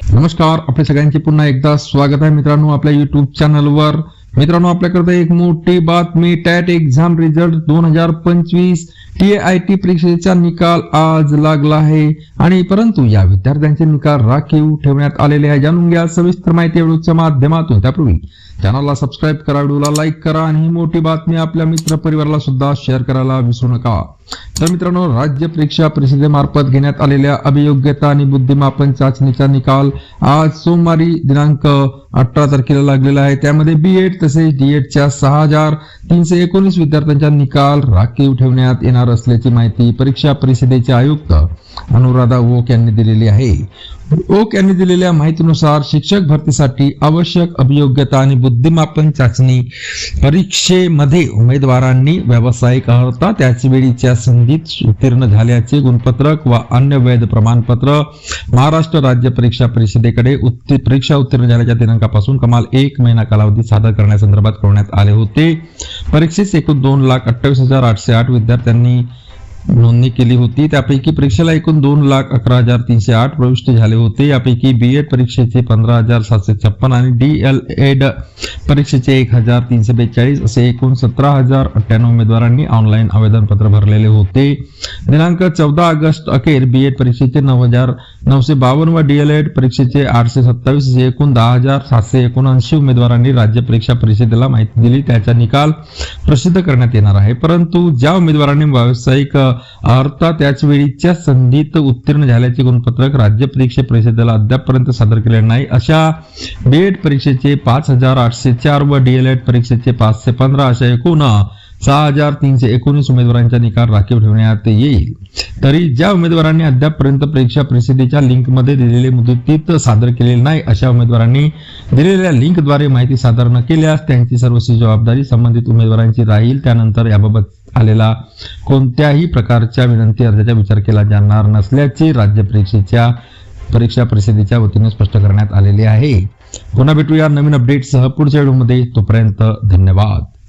नमस्कार आपल्या सगळ्यांचे पुन्हा एकदा स्वागत आहे मित्रांनो आपल्या युट्यूब चॅनलवर मित्रांनो आपल्याकडे एक मोठी बातमी टॅट एक्झाम रिझल्ट दोन हजार पंचवीस टी आय टी परीक्षेचा निकाल आज लागला आहे. आणि परंतु या विद्यार्थ्यांचे निकाल राखीव ठेवण्यात आलेले आहे. जाणून घ्या सविस्तर माहिती व्हिडिओच्या माध्यमातून. त्यापूर्वी चॅनलला सबस्क्राईब करा व्हिडिओला लाईक करा आणि ही मोठी बातमी आपल्या मित्र परिवाराला सुद्धा शेअर करायला विसरू नका. तर मित्रांनो राज्य परीक्षा परिषदेमार्फत घेण्यात आलेल्या अभियोग्यता आणि बुद्धिमापन चाचणीचा निकाल आज सोमवारी दिनांक अठरा तारखेला लागलेला आहे. त्यामध्ये बी एड तसेच डी एडच्या सहा हजार तीनशे एकोणीस विद्यार्थ्यांचा निकाल राखीव ठेवण्यात येणार असल्याची माहिती परीक्षा परिषदेचे आयुक्त अनुराधा ओक यांनी दिलेली आहे. ओक यांनी दिलेल्या माहितीनुसार शिक्षक भरतीसाठी आवश्यक अभियोग्यता आणि बुद्धिमापन चाचणी परीक्षेमध्ये उमेदवारांनी व्यावसायिक अर्हता त्याच वेळीच्या संधीत उत्तीर्ण झाल्याचे गुणपत्रक व अन्य वैध प्रमाणपत्र महाराष्ट्र राज्य परीक्षा परिषदेकडे उत्ती परीक्षा उत्तीर्ण झाल्याच्या दिनांकापासून कमाल एक महिना कालावधी सादर करण्यासंदर्भात करण्यात आले होते. परीक्षेस एकूण दोन लाख अठ्ठावीस हजार आठशे आठ विद्यार्थ्यांनी नोंदणी केली होती. त्यापैकी परीक्षेला एकूण दोन लाख अकरा हजार तीनशे आठ प्रविष्ट झाले होते. यापैकी बी एड परीक्षेचे पंधरा हजार सातशे छप्पन आणि डी एल एड परीक्षेचे एक हजार तीनशे बेचाळीस असे एकूण सतरा हजार अठ्ठ्याण्णव उमेदवारांनी ऑनलाईन आवेदनपत्र भरलेले होते. दिनांक चौदा ऑगस्ट अखेर बी एड परीक्षेचे नऊ हजार नऊशे बावन्न व डी एल एड परीक्षेचे आठशे सत्तावीस असे एकूण दहा हजार सातशे एकोणऐंशी उमेदवारांनी राज्य परीक्षा परिषदेला माहिती दिली. त्याचा निकाल प्रसिद्ध करण्यात येणार आहे. परंतु ज्या उमेदवारांनी व्यावसायिक अर्था त्याच वेळीच्या संधीत उत्तीर्ण झाल्याचे गुणपत्रक राज्य परीक्षा परिषदेला अद्यापपर्यंत सादर केले नाही. अशा बीएड परीक्षेचे पाच हजार आठशे चार व डीएलएड परीक्षेचे पाचशे पंधरा अशा एकूण सहा हजार तीनशे एकोणीस उमेदवारांचा निकाल राखीव ठेवण्यात येईल. तरी ज्या उमेदवारांनी अद्यापपर्यंत परीक्षा परिषदेच्या लिंकमध्ये दिलेले मुदतीत सादर केलेले नाही अशा उमेदवारांनी दिलेल्या लिंकद्वारे माहिती सादर न केल्यास त्यांची सर्वस्वी जबाबदारी संबंधित उमेदवारांची राहील. त्यानंतर याबाबत आलेला कोणत्याही प्रकारच्या विनंती अर्जाचा विचार केला जाणार नसल्याचे राज्य परीक्षेच्या परीक्षा परिषदेच्या वतीने स्पष्ट करण्यात आलेले आहे. पुन्हा भेटूया नवीन अपडेटसह पुढच्या व्हिडिओमध्ये. तोपर्यंत धन्यवाद.